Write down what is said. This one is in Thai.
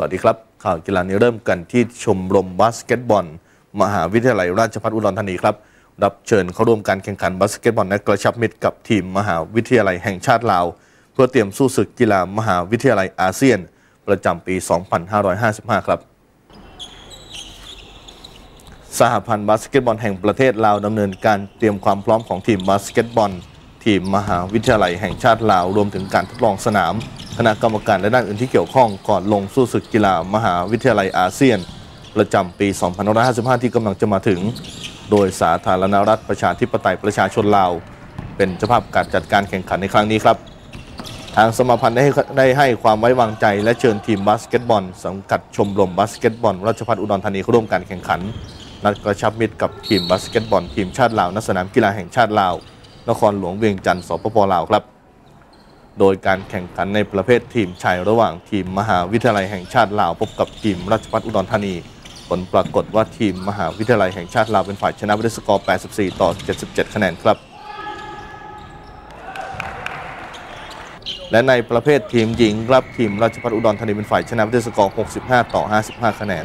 วัสดีครับ ข่าวกีฬานี้เริ่มกันที่ชมรมบาสเกตบอล มหาวิทยาลัยราชภัฏอุดรธานีครับ รับเชิญเข้าร่วมการแข่งขันบาสเกตบอลและกระชับมิตรกับทีมมหาวิทยาลัยแห่งชาติลาว เพื่อเตรียมสู้ศึกกีฬามหาวิทยาลัยอาเซียน ประจำปี 2555 ครับ สหพันธ์บาสเกตบอลแห่งประเทศลาวดำเนินการเตรียมความพร้อมของทีมบาสเกตบอล ทีมมหาวิทยาลัยแห่งชาติลาว รวมถึงการทดลองสนาม คณะกรรมการและด้านอื่นที่เกี่ยวข้องก่อนลงสู้ศึกกีฬามหาวิทยาลัยอาเซียน ประจำปี 2555 ที่กำลังจะมาถึง โดยสาธารณรัฐประชาธิปไตยประชาชนลาว เป็นเจ้าภาพการจัดการแข่งขันในครั้งนี้ครับ ทางสมาพันธ์ได้ให้ได้ให้ความไว้วางใจ และเชิญทีมบาสเกตบอล สังกัดชมรมบาสเกตบอล ราชภัฏอุดรธานีเข้าร่วมการแข่งขันนัดกระชับมิตรกับทีมบาสเกตบอลทีมชาติลาวณสนามกีฬาแห่งชาติลาว นครหลวงเวียงจันทร์สปปลาวครับ โดยการแข่งขันในประเภททีมชายระหว่างทีมมหาวิทยาลัยแห่งชาติลาวพบกับทีมราชภัฏอุดรธานี ผลปรากฏว่าทีมมหาวิทยาลัยแห่งชาติลาวเป็นฝ่ายชนะไปด้วยสกอร์ 84 ต่อ 77 คะแนนครับและในประเภททีมหญิงรับทีมราชภัฏอุดรธานีเป็นฝ่ายชนะด้วยสกอร์ 65 ต่อ 55 คะแนน